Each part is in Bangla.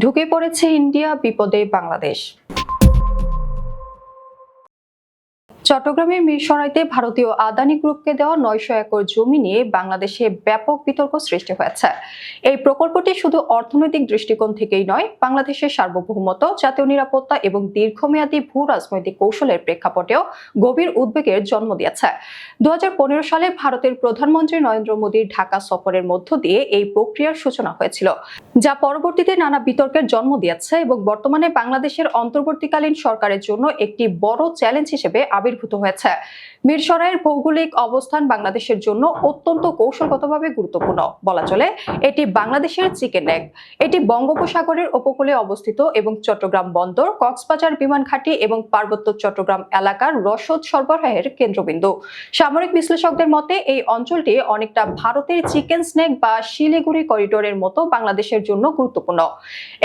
ঢুকে পড়েছে ইন্ডিয়া বিপদে বাংলাদেশ। চট্টগ্রামের মিরসরাইতে ভারতীয় আদানি গ্রুপকে দেওয়া নয়শো একর জমি নিয়ে বাংলাদেশে ব্যাপক বিতর্ক সৃষ্টি হয়েছে। এই প্রকল্পটি শুধু অর্থনৈতিক দৃষ্টিকোণ থেকেই নয়, বাংলাদেশের সার্বভৌমত্ব, জাতীয় নিরাপত্তা এবং দীর্ঘমেয়াদী ভূ রাজনৈতিক কৌশলের প্রেক্ষাপটেও গভীর উদ্বেগের জন্ম দিয়েছে। দুহাজার পনেরো সালে ভারতের প্রধানমন্ত্রী নরেন্দ্র মোদীর ঢাকা সফরের মধ্য দিয়ে এই প্রক্রিয়ার সূচনা হয়েছিল, যা পরবর্তীতে নানা বিতর্কের জন্ম দিয়েছে এবং বর্তমানে বাংলাদেশের অন্তর্বর্তীকালীন সরকারের জন্য একটি বড় চ্যালেঞ্জ হিসেবে আবির্ভূত হয়েছে। মিরসরাইয়ের ভৌগোলিক অবস্থান বাংলাদেশের জন্য অত্যন্ত কৌশলগতভাবে গুরুত্বপূর্ণ। বলা চলে, এটি বাংলাদেশের চিকেন নেক এটি বঙ্গোপসাগরের উপকূলে অবস্থিত এবং চট্টগ্রাম বন্দর, কক্সবাজার বিমান ঘাঁটি এবং পার্বত্য চট্টগ্রাম এলাকার রসদ সরবরাহের কেন্দ্রবিন্দু। সামরিক বিশ্লেষকদের মতে, এই অঞ্চলটি অনেকটা ভারতের চিকেন স্নেক বা শিলিগুড়ি করিডোরের মতো বাংলাদেশের জন্য গুরুত্বপূর্ণ।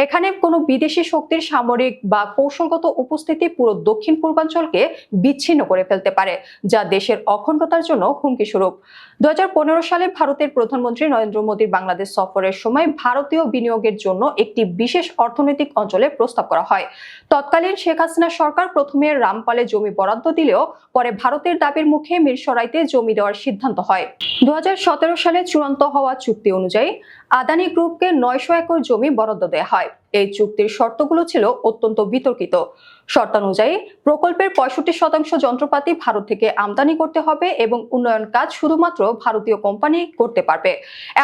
এখানে কোনো বিদেশি শক্তির সামরিক বা কৌশলগত উপস্থিতি পুরো দক্ষিণ পূর্বাঞ্চলকে বিচ্ছিন্ন করে ফেলতে পারে, যা দেশের অখণ্ডতার জন্য হুমকি স্বরূপ দু সালে ভারতের প্রধানমন্ত্রী নরেন্দ্র মোদীর বাংলাদেশ সফরের সময় ভারতীয় বিনিয়োগের জন্য একটি বিশেষ অর্থনৈতিক অঞ্চলে প্রস্তাব করা হয়। তৎকালীন শেখ হাসিনা সরকার প্রথমে রামপালে জমি বরাদ্দ দিলেও পরে ভারতের দাবির মুখে মিরসরাইতে জমি দেওয়ার সিদ্ধান্ত হয়। দু হাজার সতেরো সালে চূড়ান্ত হওয়া চুক্তি অনুযায়ী আদানি গ্রুপকে নয়শো একর জমি বরাদ্দ দেওয়া হয়। এই চুক্তির শর্তগুলো ছিল অত্যন্ত বিতর্কিত। শর্তানুযায়ী প্রকল্পের পঁয়ষট্টি শতাংশ যন্ত্রপাতি ভারত থেকে আমদানি করতে হবে এবং উন্নয়ন কাজ শুধুমাত্র ভারতীয় কোম্পানি করতে পারবে।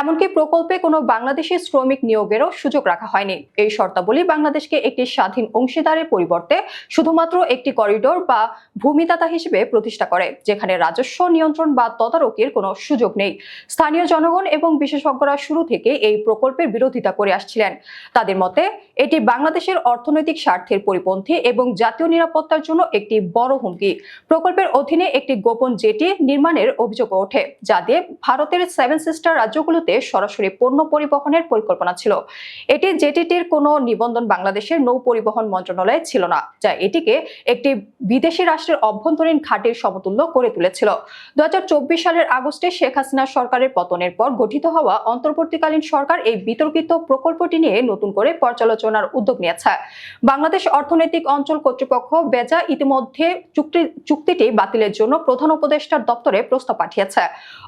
এমনকি প্রকল্পে কোনো বাংলাদেশি শ্রমিক নিয়োগেরও সুযোগ রাখা হয়নি। এই শর্তাবলী বাংলাদেশকে একটি স্বাধীন অংশীদারের পরিবর্তে শুধুমাত্র একটি করিডোর বা ভূমিদাতা হিসেবে প্রতিষ্ঠা করে, যেখানে রাজস্ব নিয়ন্ত্রণ বা তদারকির কোনো সুযোগ নেই। স্থানীয় জনগণ এবং বিশেষজ্ঞরা শুরু থেকে এই প্রকল্পের বিরোধিতা করে আসছিলেন। তাদের মতে, এটি বাংলাদেশের অর্থনৈতিক স্বার্থের পরিপন্থী এবং জাতীয় নিরাপত্তার জন্য একটি বড় হুমকি। প্রকল্পের অধীনে একটি গোপন জেটি নির্মাণের অভিযোগ ওঠে, যা দিয়ে ভারতের সেভেন সিস্টার রাজ্যগুলোতে সরাসরি পণ্য পরিবহনের পরিকল্পনা ছিল। এটি জেটিটির কোনো নিবন্ধন বাংলাদেশের নৌ পরিবহন মন্ত্রণালয়ে ছিল না, যা এটিকে একটি বিদেশি রাষ্ট্রের অভ্যন্তরীণ ঘাটির সমতুল্য করে তুলেছিল। দু হাজার চব্বিশ সালের আগস্টে শেখ হাসিনা সরকারের পতনের পর গঠিত হওয়া অন্তর্বর্তীকালীন সরকার এই বিতর্কিত প্রকল্পটি নিয়ে নতুন করে পর্যালোচনার উদ্যোগ নিয়েছে। বাংলাদেশ অর্থনৈতিক অঞ্চল কর্তৃপক্ষ বেজা ইতিমধ্যে চুক্তি, চুক্তিটি বাতিলের জন্য প্রধান উপদেষ্টার দপ্তরে প্রস্তাব পাঠিয়েছে।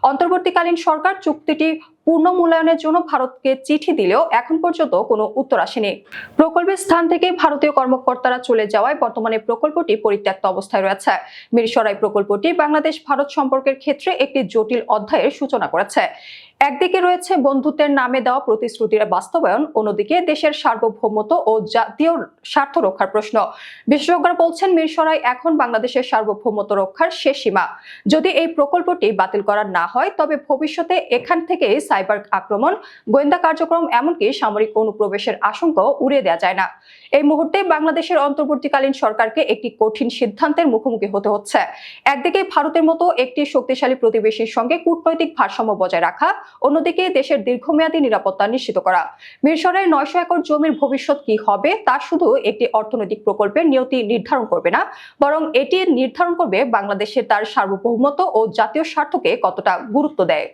অন্তর্বর্তীকালীন সরকার চুক্তিটি পূর্ণ মূল্যায়নের জন্য ভারতকে চিঠি দিলেও এখন পর্যন্ত কোনো উত্তর আসেনি। প্রকল্পের স্থান থেকে ভারতীয় কর্মকর্তারা চলে যাওয়ায় বর্তমানে প্রকল্পটি পরিত্যক্ত অবস্থায় রয়েছে। মিরসরাই প্রকল্পটি বাংলাদেশ ভারত সম্পর্কের ক্ষেত্রে একটি জটিল অধ্যায়ের সূচনা করেছে। একদিকে রয়েছে বন্ধুত্বের নামে দেওয়া প্রতিশ্রুতির বাস্তবায়ন, অন্যদিকে দেশের সার্বভৌমত্ব ও জাতীয় স্বার্থ রক্ষার প্রশ্ন। বিশেষজ্ঞরা বলছেন, মিরসরাই এখন বাংলাদেশের সার্বভৌমত্ব রক্ষার শেষ সীমা। যদি এই প্রকল্পটি বাতিল করা না হয়, তবে ভবিষ্যতে এখান থেকে সাইবার আক্রমণ, গোয়েন্দা কার্যক্রম, এমনকি সামরিক অনুপ্রবেশের আশঙ্কাও উড়িয়ে দেওয়া যায় না। এই মুহূর্তে বাংলাদেশের অন্তর্বর্তীকালীন সরকারকে একটি কঠিন সিদ্ধান্তের মুখোমুখি হতে হচ্ছে। একদিকে ভারতের মতো একটি শক্তিশালী প্রতিবেশীর সঙ্গে কূটনৈতিক ভারসাম্য বজায় রাখা অন্যদিকে দেশের দীর্ঘমেয়াদী নিরাপত্তা নিশ্চিত করা। মিরসরাই নয়শো একর জমির ভবিষ্যৎ কি হবে তা শুধু একটি অর্থনৈতিক প্রকল্পের নিয়তি নির্ধারণ করবে না, বরং এটি নির্ধারণ করবে বাংলাদেশের তার সার্বভৌমত্ব ও জাতীয় স্বার্থকে কতটা গুরুত্ব দেয়।